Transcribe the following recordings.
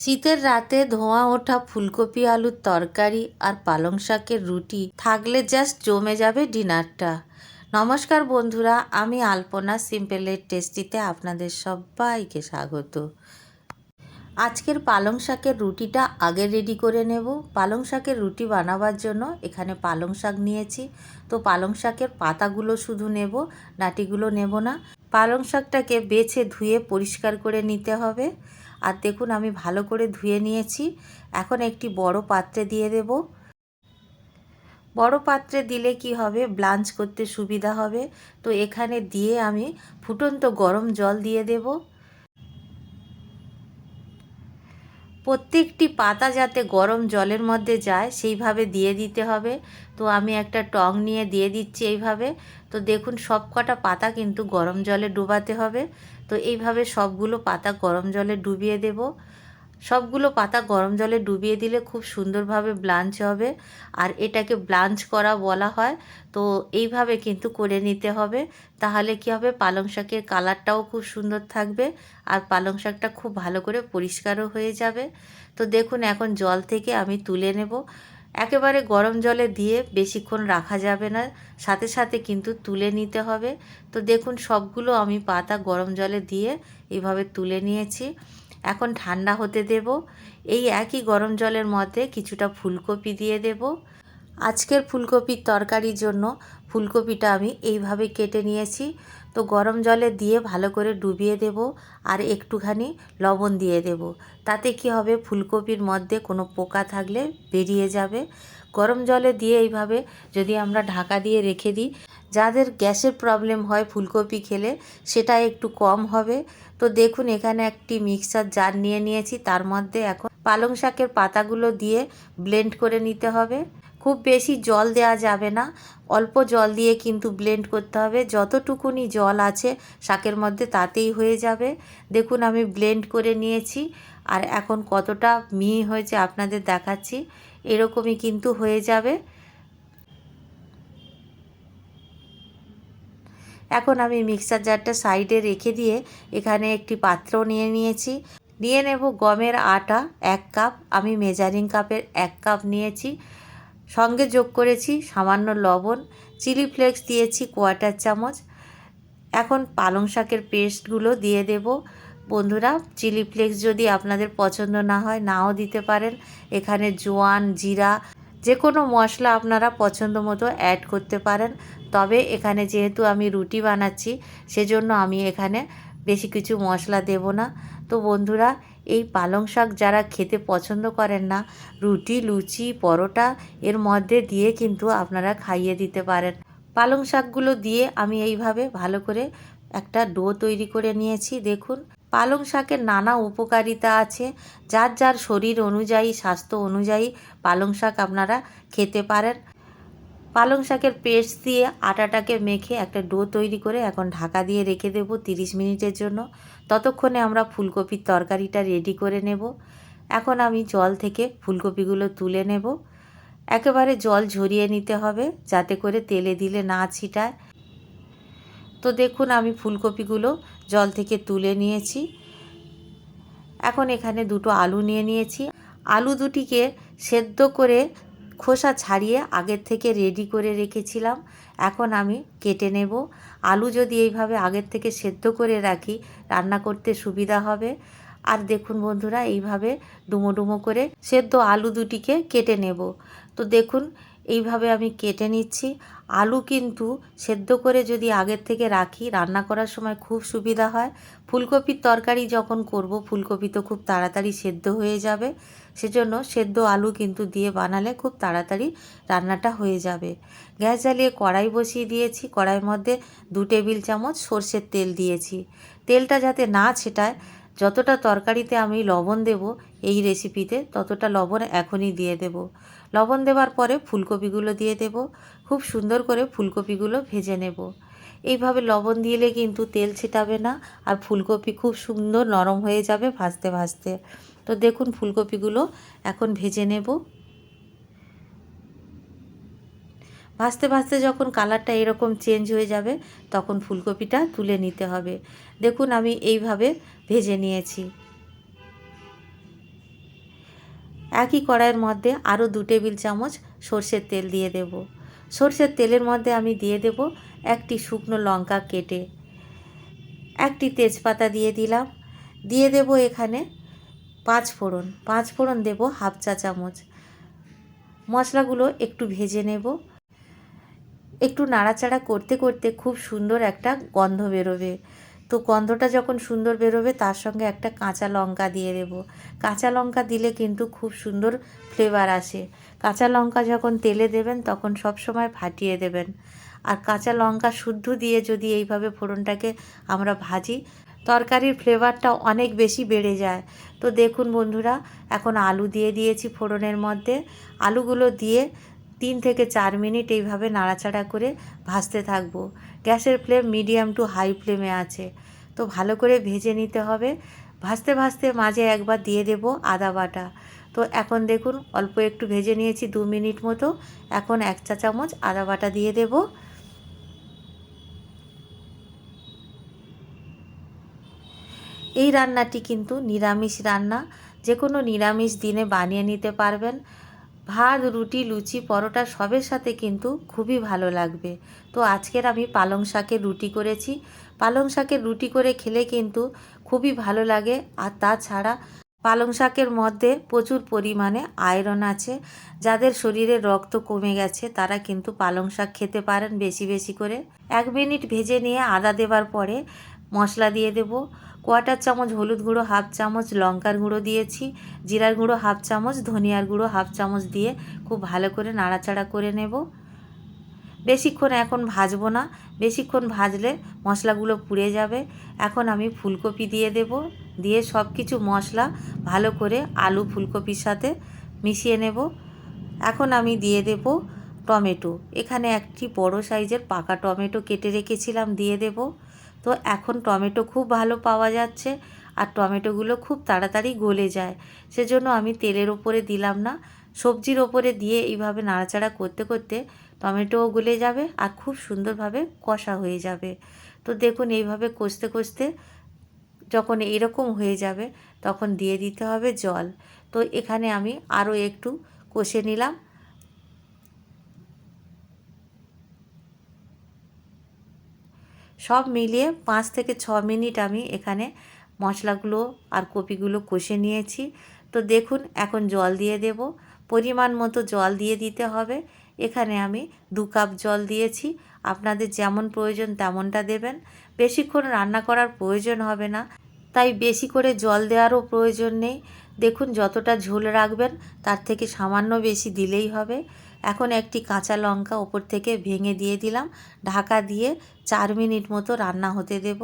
শীতের রাতে ধোঁয়া ওঠা ফুলকপি, আলুর তরকারি আর পালং শাকের রুটি থাকলে জাস্ট জমে যাবে ডিনারটা। নমস্কার বন্ধুরা, আমি আলপনা সিম্পলের টেস্টিতে আপনাদের সবাইকে স্বাগত। আজকের পালং শাকের রুটিটা আগে রেডি করে নেব। পালং শাকের রুটি বানাবার জন্য এখানে পালং শাক নিয়েছি। তো পালং শাকের পাতাগুলো শুধু নেব ডাঁটিগুলো নেব না। পালং শাকটাকে বেছে ধুয়ে পরিষ্কার করে নিতে হবে। আর দেখুন আমি ভালো করে ধুয়ে নিয়েছি। এখন একটি বড় পাত্রে দিয়ে দেব। বড় পাত্রে দিলে কি হবে? ব্লাঞ্চ করতে সুবিধা হবে। তো এখানে দিয়ে আমি ফুটন্ত গরম জল দিয়ে দেব। প্রত্যেকটি পাতা যাতে গরম জলের মধ্যে যায়, সেইভাবে দিয়ে দিতে হবে। তো আমি একটা টং নিয়ে দিয়ে দিচ্ছি এইভাবে। তো দেখুন সব কটা পাতা কিন্তু গরম জলে ডুবাতে হবে। তো এইভাবে সবগুলো পাতা গরম জলে ডুবিয়ে দেব। সবগুলো পাতা গরম জলে ডুবিয়ে দিলে খুব সুন্দরভাবে ব্লাঞ্চ হবে। আর এটাকে ব্লাঞ্চ করা বলা হয়, তো এইভাবে কিন্তু করে নিতে হবে। তাহলে কি হবে, পালং শাকের কালারটাও খুব সুন্দর থাকবে আর পালং শাকটা খুব ভালো করে পরিষ্কারও হয়ে যাবে। তো দেখুন, এখন জল থেকে আমি তুলে নেব। একেবারে গরম জলে দিয়ে বেশিক্ষণ রাখা যাবে না, সাথে সাথে কিন্তু তুলে নিতে হবে। তো দেখুন, সবগুলো আমি পাতা গরম জলে দিয়ে এইভাবে তুলে নিয়েছি। এখন ঠান্ডা হতে দেব। এই একই গরম জলের মধ্যে কিছুটা ফুলকপি দিয়ে দেব। আজকের ফুলকপির তরকারির জন্য ফুলকপিটা আমি এইভাবে কেটে নিয়েছি। তো গরম জলে দিয়ে ভালো করে ডুবিয়ে দেব আর একটুখানি লবণ দিয়ে দেব। তাতে কি হবে? ফুলকপির মধ্যে কোনো পোকা থাকলে বেরিয়ে যাবে। গরম জলে দিয়ে এইভাবে যদি আমরা ঢাকা দিয়ে রেখে দিই যাদের গ্যাসের প্রবলেম হয় ফুলকপি খেলে সেটা একটু কম হবে। তো দেখুন, এখানে একটি মিক্সার জার নিয়ে নিয়েছি। তার মধ্যে এখন পালং শাকের পাতাগুলো দিয়ে ব্লেন্ড করে নিতে হবে। খুব বেশি জল দেওয়া যাবে না। অল্প জল দিয়ে কিন্তু ব্লেন্ড করতে হবে। যতটুকুনি জল আছে শাকের মধ্যে তাতেই হয়ে যাবে। দেখুন, আমি ব্লেন্ড করে নিয়েছি। আর এখন কতটা মিহি হয়েছে আপনাদের দেখাচ্ছি। এরকমই কিন্তু হয়ে যাবে। এখন আমি মিক্সার জারটা সাইডে রেখে দিয়ে এখানে একটি পাত্র নিয়ে নিয়েছি। নিয়ে নেব গমের আটা এক কাপ, আমি মেজারিং কাপের এক কাপ নিয়েছি। সঙ্গে যোগ করেছি সামান্য লবণ, চিলি ফ্লেক্স দিয়েছি কোয়াটার চামচ। এখন পালং শাকের পেস্টগুলো দিয়ে দেব। বন্ধুরা, চিলি ফ্লেক্স যদি আপনাদের পছন্দ না হয়, নাও দিতে পারেন। এখানে জোয়ান, জিরা যে কোনো মশলা আপনারা পছন্দ মতো অ্যাড করতে পারেন। তবে এখানে যেহেতু আমি রুটি বানাচ্ছি, সেজন্য আমি এখানে বেশি কিছু মশলা দেব না। তো বন্ধুরা, এই পালং শাক যারা খেতে পছন্দ করেন না, রুটি, লুচি, পরোটা, এর মধ্যে দিয়ে কিন্তু আপনারা খাইয়ে দিতে পারেন। পালং শাকগুলো দিয়ে আমি এইভাবে ভালো করে একটা ডো তৈরি করে নিয়েছি, দেখুন। পালং শাকের নানা উপকারিতা আছে। যার যার শরীর অনুযায়ী, স্বাস্থ্য অনুযায়ী পালং শাক আপনারা খেতে পারেন। পালং শাকের পেস্ট দিয়ে আটাটাকে মেখে একটা ডো তৈরি করে এখন ঢাকা দিয়ে রেখে দেবো তিরিশ মিনিটের জন্য। ততক্ষণে আমরা ফুলকপির তরকারিটা রেডি করে নেব। এখন আমি জল থেকে ফুলকপিগুলো তুলে নেব। একেবারে জল ঝরিয়ে নিতে হবে যাতে করে তেলে দিলে না ছিটায়। তো দেখুন আমি ফুলকপিগুলো জল থেকে তুলে নিয়েছি। এখন এখানে দুটো আলু নিয়ে নিয়েছি। আলু দুটিকে সেদ্ধ করে খোসা ছাড়িয়ে আগের থেকে রেডি করে রেখেছিলাম। এখন আমি কেটে নেব। আলু যদি এইভাবে আগের থেকে সেদ্ধ করে রাখি, রান্না করতে সুবিধা হবে। আর দেখুন বন্ধুরা, এইভাবে ডুমো ডুমো করে সেদ্ধ আলু দুটিকে কেটে নেব। তো দেখুন, এইভাবে আমি কেটে নিচ্ছি। আলু কিন্তু সেদ্ধ করে যদি আগের থেকে রাখি, রান্না করার সময় খুব সুবিধা হয়। ফুলকপির তরকারি যখন করব, ফুলকপি তো খুব তাড়াতাড়ি সেদ্ধ হয়ে যাবে। সেজন্য সেদ্ধ আলু কিন্তু দিয়ে বানালে খুব তাড়াতাড়ি রান্নাটা হয়ে যাবে। গ্যাস জ্বালিয়ে কড়াই বসিয়ে দিয়েছি। কড়াইয়ের মধ্যে দু টেবিল চামচ সর্ষের তেল দিয়েছি। তেলটা যাতে না ছেটায়, যতটা তরকারিতে আমি লবণ দেব এই রেসিপিতে ততটা লবণ এখনই দিয়ে দেব। লবণ দেওয়ার পরে ফুলকপিগুলো দিয়ে দেব। খুব সুন্দর করে ফুলকপিগুলো ভেজে নেব। এইভাবে লবণ দিলে কিন্তু তেল ছিটাবে না আর ফুলকপি খুব সুন্দর নরম হয়ে যাবে ভাজতে ভাজতে। তো দেখুন ফুলকপিগুলো এখন ভেজে নেব। ভাজতে ভাজতে যখন কালারটা এরকম চেঞ্জ হয়ে যাবে তখন ফুলকপিটা তুলে নিতে হবে। দেখুন আমি এইভাবে ভেজে নিয়েছি। একই কড়াইয়ের মধ্যে আরও দু টেবিল চামচ সর্ষের তেল দিয়ে দেব। সর্ষের তেলের মধ্যে আমি দিয়ে দেব একটি শুকনো লঙ্কা কেটে। একটি তেজপাতা দিয়ে দিলাম। দিয়ে দেব এখানে পাঁচ ফোড়ন। পাঁচ ফোড়ন দেব হাফ চা চামচ। মশলাগুলো একটু ভেজে নেব। একটু নাড়াচাড়া করতে করতে খুব সুন্দর একটা গন্ধ বেরোবে। তো গন্ধটা যখন সুন্দর বেরোবে, তার সঙ্গে একটা কাঁচা লঙ্কা দিয়ে দেব। কাঁচা লঙ্কা দিলে কিন্তু খুব সুন্দর ফ্লেভার আসে। কাঁচা লঙ্কা যখন তেলে দেবেন, তখন সব সময় ফাটিয়ে দেবেন। আর কাঁচা লঙ্কা শুদ্ধ দিয়ে যদি এইভাবে ফোড়নটাকে আমরা ভাজি, তরকারির ফ্লেভারটা অনেক বেশি বেড়ে যায়। তো দেখুন বন্ধুরা, এখন আলু দিয়ে দিয়েছি ফোড়নের মধ্যে। আলুগুলো দিয়ে তিন থেকে চার মিনিট এইভাবে নাড়াচাড়া করে ভাজতে থাকব। গ্যাসের ফ্লেম মিডিয়াম টু হাই ফ্লেমে আছে। তো ভালো করে ভেজে নিতে হবে। ভাজতে ভাজতে মাঝে একবার দিয়ে দেব আদা বাটা। তো এখন দেখুন, অল্প একটু ভেজে নিয়েছি দু মিনিট মতো। এখন এক চা চামচ আদা বাটা দিয়ে দেব। এই রান্নাটি কিন্তু নিরামিষ রান্না। যে কোনো নিরামিষ দিনে বানিয়ে নিতে পারবেন। ভাত, রুটি, লুচি, পরোটা সবের সাথে কিন্তু খুবই ভালো লাগবে। তো আজকের আমি পালং শাকের রুটি করেছি। পালং শাকের রুটি করে খেলে কিন্তু খুবই ভালো লাগে। আর তাছাড়া পালং শাকের মধ্যে প্রচুর পরিমাণে আয়রন আছে। যাদের শরীরে রক্ত কমে গেছে, তারা কিন্তু পালং শাক খেতে পারেন বেশি বেশি করে। এক মিনিট ভেজে নিয়ে আদা দেবার পরে মশলা দিয়ে দেব। কোয়াটার চামচ, হলুদ গুঁড়ো, হাফ চামচ লঙ্কার গুঁড়ো দিয়েছি, জিরার গুঁড়ো, হাফ চামচ, ধনিয়ার গুঁড়ো, হাফ চামচ দিয়ে খুব ভালো করে নাড়াচাড়া করে নেব। বেশিক্ষণ এখন ভাজবো না, বেশিক্ষণ ভাজলে মশলাগুলো পুড়ে যাবে। এখন আমি ফুলকপি দিয়ে দেব, দিয়ে সব কিছু মশলা ভালো করে আলু ফুলকপির সাথে মিশিয়ে নেব। এখন আমি দিয়ে দেব টমেটো। এখানে একটি বড় সাইজের পাকা টমেটো কেটে রেখেছিলাম, দিয়ে দেব। তো এখন টমেটো খুব ভালো পাওয়া যাচ্ছে আর টমেটোগুলো খুব তাড়াতাড়ি গলে যায়। সেজন্য আমি তেলের ওপরে দিলাম না। সবজির ওপরে দিয়ে এইভাবে নাড়াচাড়া করতে করতে টমেটোও গলে যাবে আর খুব সুন্দরভাবে কষা হয়ে যাবে। তো দেখুন এইভাবে কষতে কষতে যখন এইরকম হয়ে যাবে তখন দিয়ে দিতে হবে জল। তো এখানে আমি আরও একটু কষে নিলাম। সব মিলিয়ে পাঁচ থেকে ছ মিনিট আমি এখানে মশলাগুলো আর কপিগুলো কষে নিয়েছি। তো দেখুন, এখন জল দিয়ে দেব। পরিমাণ মতো জল দিয়ে দিতে হবে। এখানে আমি দু কাপ জল দিয়েছি। আপনাদের যেমন প্রয়োজন তেমনটা দেবেন। বেশিক্ষণ রান্না করার প্রয়োজন হবে না। তাই বেশি করে জল দেওয়ারও প্রয়োজন নেই। দেখুন, যতটা ঝোল রাখবেন, তার থেকে সামান্য বেশি দিলেই হবে। এখন একটি কাঁচা লঙ্কা ওপর থেকে ভেঙে দিয়ে দিলাম। ঢাকা দিয়ে চার মিনিট মতো রান্না হতে দেব।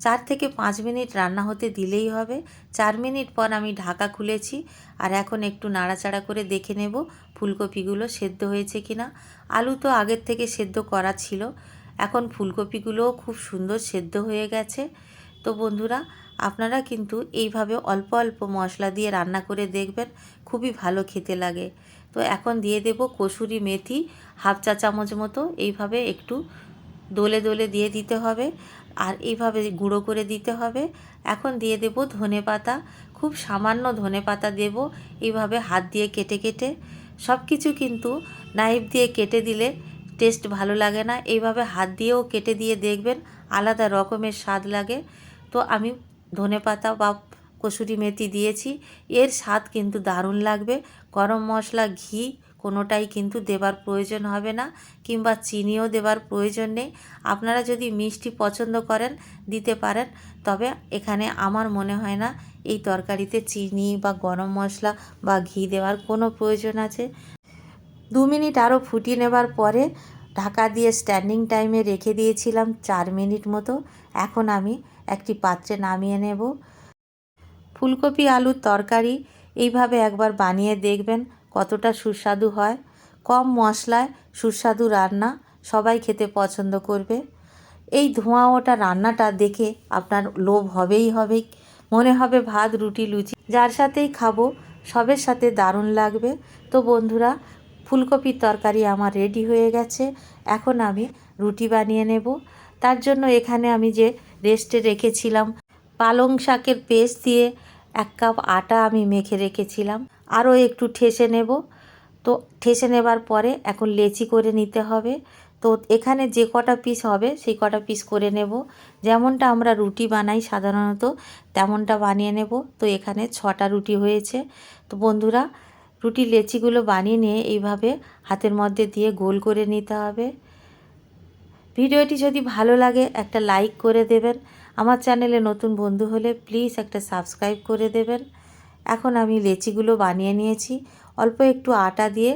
চার থেকে পাঁচ মিনিট রান্না হতে দিলেই হবে। চার মিনিট পর আমি ঢাকা খুলেছি আর এখন একটু নাড়াচাড়া করে দেখে নেব ফুলকপিগুলো সেদ্ধ হয়েছে কি না আলু তো আগের থেকে সেদ্ধ করা ছিল। এখন ফুলকপিগুলোও খুব সুন্দর সেদ্ধ হয়ে গেছে। তো বন্ধুরা, আপনারা কিন্তু এইভাবে অল্প অল্প মশলা দিয়ে রান্না করে দেখবেন। খুবই ভালো খেতে লাগে। তো এখন দিয়ে দেব কসুরি মেথি, হাফ চা চামচ মতো। এইভাবে একটু দোলে দোলে দিয়ে দিতে হবে আর এইভাবে গুঁড়ো করে দিতে হবে। এখন দিয়ে দেব ধনে পাতা, খুব সামান্য ধনে পাতা দেব। এইভাবে হাত দিয়ে কেটে কেটে। সব কিছু কিন্তু নাইফ দিয়ে কেটে দিলে টেস্ট ভালো লাগে না। এইভাবে হাত দিয়েও কেটে দিয়ে দেখবেন আলাদা রকমের স্বাদ লাগে। তো আমি ধনে পাতা বা কসুরি মেথি দিয়েছি। এর স্বাদ কিন্তু দারুণ লাগবে। গরম মশলা, ঘি কোনোটাই কিন্তু দেবার প্রয়োজন হবে না কিংবা চিনিও দেবার প্রয়োজন নেই। আপনারা যদি মিষ্টি পছন্দ করেন, দিতে পারেন। তবে এখানে আমার মনে হয় না এই তরকারিতে চিনি বা গরম মশলা বা ঘি দেওয়ার কোনো প্রয়োজন আছে। দু মিনিট আরও ফুটিয়ে নেবার পরে ঢাকা দিয়ে স্ট্যান্ডিং টাইমে রেখে দিয়েছিলাম চার মিনিট মতো। এখন আমি একটি পাত্রে নামিয়ে নেব। ফুলকপি, আলুর তরকারি এইভাবে একবার বানিয়ে দেখবেন কতটা সুস্বাদু হয়। কম মশলায় সুস্বাদু রান্না সবাই খেতে পছন্দ করবে। এই ধোঁয়া ওটা রান্নাটা দেখে আপনার লোভ হবেই হবেই মনে হবে ভাত, রুটি, লুচি, যার সাথেই খাব, সবের সাথে দারুণ লাগবে। তো বন্ধুরা, ফুলকপির তরকারি আমার রেডি হয়ে গেছে। এখন আমি রুটি বানিয়ে নেব। তার জন্য এখানে আমি যে রেস্টে রেখেছিলাম পালং শাকের পেস্ট দিয়ে এক কাপ আটা আমি মেখে রেখেছিলাম। আরও একটু ঠেসে নেব। তো ঠেসে নেবার পরে এখন লেচি করে নিতে হবে। তো এখানে যে কটা পিস হবে, সেই কটা পিস করে নেব। যেমনটা আমরা রুটি বানাই সাধারণত, তেমনটা বানিয়ে নেব। তো এখানে ছটা রুটি হয়েছে। তো বন্ধুরা, রুটি লেচিগুলো বানিয়ে নিয়ে এইভাবে হাতের মধ্যে দিয়ে গোল করে নিতে হবে। ভিডিওটি যদি ভালো লাগে, একটা লাইক করে দেবেন। আমার চ্যানেলে নতুন বন্ধু হলে প্লিজ একটা সাবস্ক্রাইব করে দেবেন। এখন আমি লেচিগুলো বানিয়ে নিয়েছি। অল্প একটু আটা দিয়ে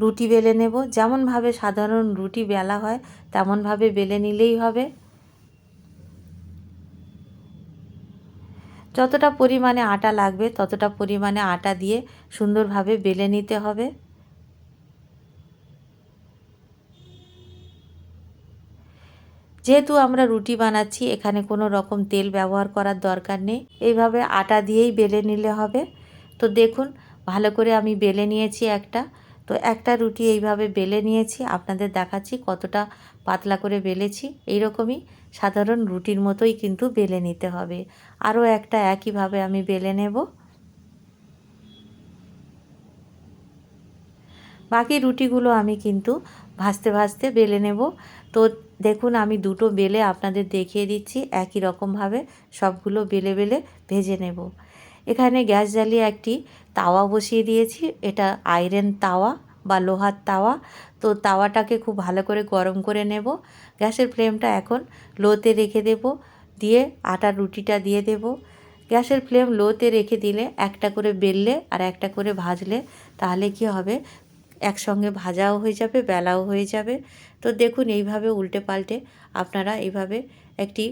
রুটি বেলে নেব। যেমনভাবে সাধারণ রুটি বেলা হয়, তেমনভাবে বেলে নিলেই হবে। যতটা পরিমাণে আটা লাগবে, ততটা পরিমাণে আটা দিয়ে সুন্দরভাবে বেলে নিতে হবে। যেহেতু আমরা রুটি বানাচ্ছি, এখানে কোনো রকম তেল ব্যবহার করার দরকার নেই। এইভাবে আটা দিয়েই বেলে নিলে হবে। তো দেখুন, ভালো করে আমি বেলে নিয়েছি একটা। তো একটা রুটি এইভাবে বেলে নিয়েছি, আপনাদের দেখাচ্ছি কতটা পাতলা করে বেলেছি। এইরকমই সাধারণ রুটির মতোই কিন্তু বেলে নিতে হবে। আরও একটা একইভাবে আমি বেলে নেব। বাকি রুটিগুলো আমি কিন্তু ভাজতে ভাজতে বেলে নেব। তো দেখুন, আমি দুটো বেলে আপনাদের দেখিয়ে দিচ্ছি। একই রকমভাবে সবগুলো বেলে বেলে ভেজে নেব। এখানে গ্যাস জ্বালিয়ে একটি তাওয়া বসিয়ে দিয়েছি। এটা আয়রন তাওয়া বা লোহার তাওয়া। তো তাওয়াটাকে খুব ভালো করে গরম করে নেব। গ্যাসের ফ্লেমটা এখন লোতে রেখে দেব। দিয়ে আটার রুটিটা দিয়ে দেব। গ্যাসের ফ্লেম লোতে রেখে দিলে একটা করে বেললে আর একটা করে ভাজলে তাহলে কি হবে? একসঙ্গে ভাজাও হয়ে যাবে, বেলাও হয়ে যাবে। তো দেখুন, এইভাবে উল্টে পাল্টে আপনারা এইভাবে একটি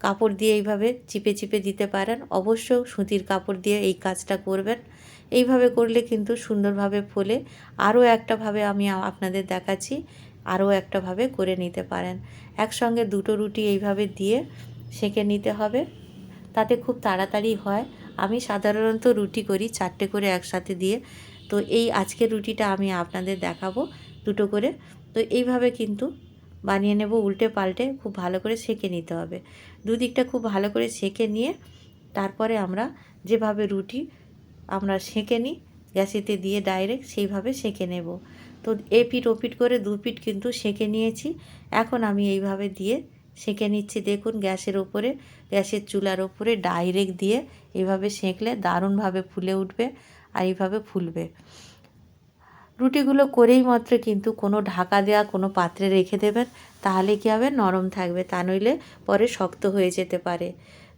কাপড় দিয়ে এইভাবে চিপে চিপে দিতে পারেন। অবশ্য সুতির কাপড় দিয়ে এই কাজটা করবেন। এইভাবে করলে কিন্তু সুন্দরভাবে ফোলে। আরও একটাভাবে আমি আপনাদের দেখাচ্ছি, আরও একটাভাবে করে নিতে পারেন। একসঙ্গে দুটো রুটি এইভাবে দিয়ে সেঁকে নিতে হবে। তাতে খুব তাড়াতাড়ি হয়। আমি সাধারণত রুটি করি, চারটে করে একসাথে দিয়ে। তো এই আজকের রুটিটা আমি আপনাদের দেখাবো দুটো করে। তো এইভাবে কিন্তু বানিয়ে নেব উল্টে পাল্টে, খুব ভালো করে সেঁকে নিতে হবে। দুদিকটা খুব ভালো করে সেঁকে নিয়ে তারপরে আমরা যেভাবে রুটি আমরা সেঁকে নিই, গ্যাসেতে দিয়ে ডাইরেক্ট সেইভাবে সেঁকে নেব। তো এ পিঠ ও পিঠ করে দু পিঠ কিন্তু সেঁকে নিয়েছি। এখন আমি এইভাবে দিয়ে সেঁকে নিচ্ছি। দেখুন গ্যাসের ওপরে, গ্যাসের চুলার ওপরে ডাইরেক্ট দিয়ে এইভাবে সেঁকলে দারুণভাবে ফুলে উঠবে। আর এইভাবে ফুলবে। রুটিগুলো করেই মাত্র কিন্তু কোনো ঢাকা দেওয়া কোনো পাত্রে রেখে দেবেন, তাহলে কী হবে? নরম থাকবে। তা নইলে পরে শক্ত হয়ে যেতে পারে।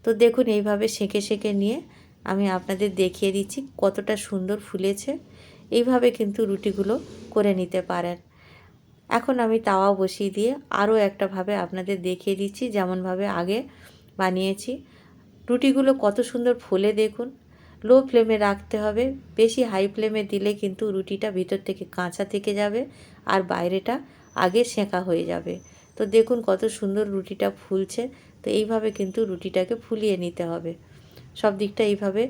তো দেখুন, এইভাবে সেঁকে সেঁকে নিয়ে আমি আপনাদের দেখিয়ে দিচ্ছি কতটা সুন্দর ফুলেছে। এইভাবে কিন্তু রুটিগুলো করে নিতে পারেন। এখন আমি তাওয়া বসিয়ে দিয়ে আরও একটাভাবে আপনাদের দেখিয়ে দিচ্ছি যেমনভাবে আগে বানিয়েছি। রুটিগুলো কত সুন্দর ফুলে দেখুন। লো ফ্লেমে রাখতে হবে। বেশি হাই ফ্লেমে দিলে কিন্তু রুটিটা ভিতর থেকে কাঁচা থেকে যাবে আর বাইরেটা আগে সেঁকা হয়ে যাবে। তো দেখুন কত সুন্দর রুটিটা ফুলছে। তো এইভাবে কিন্তু রুটিটাকে ফুলিয়ে নিতে হবে। সব দিকটা এইভাবে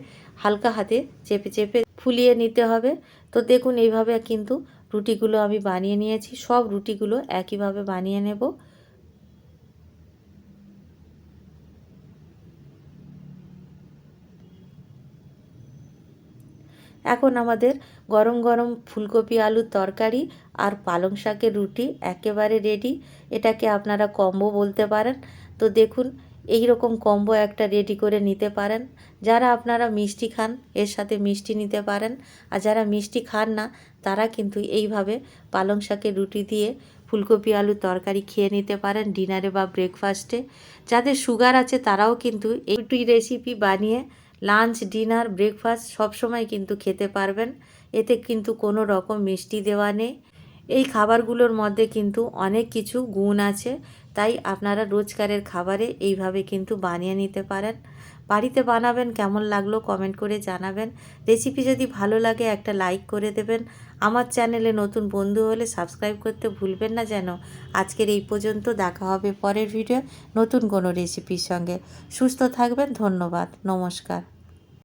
হালকা হাতে চেপে চেপে ফুলিয়ে নিতে হবে। তো দেখুন এইভাবে কিন্তু রুটিগুলো আমি বানিয়ে নিয়েছি। সব রুটিগুলো একইভাবে বানিয়ে নেব। এখন আমাদের গরম গরম ফুলকপি, আলুর তরকারি আর পালং শাকের রুটি একেবারে রেডি এটাকে আপনারা কম্বো বলতে পারেন। তো দেখুন এই রকম কম্বো একটা রেডি করে নিতে পারেন। যারা আপনারা মিষ্টি খান, এর সাথে মিষ্টি নিতে পারেন। আর যারা মিষ্টি খান না, তারা কিন্তু এইভাবে পালং শাকের রুটি দিয়ে ফুলকপি, আলুর তরকারি খেয়ে নিতে পারেন ডিনারে বা ব্রেকফাস্টে যাদের সুগার আছে, তারাও কিন্তু এই রেসিপি বানিয়ে লাঞ্চ ডিনার ব্রেকফাস্ট সবসময় কিন্তু খেতে পারবেন। এতে কিন্তু কোনো রকম মিষ্টি দেওয়া নেই। এই খাবারগুলোর মধ্যে কিন্তু অনেক কিছু গুণ আছে। তাই আপনারা রোজকারের খাবারে এইভাবে কিন্তু বানিয়ে নিতে পারেন। বাড়িতে বানাবেন, কেমন লাগল কমেন্ট করে জানাবেন। রেসিপি যদি ভালো লাগে একটা লাইক করে দেবেন। আমার চ্যানেলে নতুন বন্ধু হলে সাবস্ক্রাইব করতে ভুলবেন না যেন। আজকের এই পর্যন্ত দেখা হবে পরের ভিডিও নতুন কোনো রেসিপির সঙ্গে। সুস্থ থাকবেন, ধন্যবাদ, নমস্কার।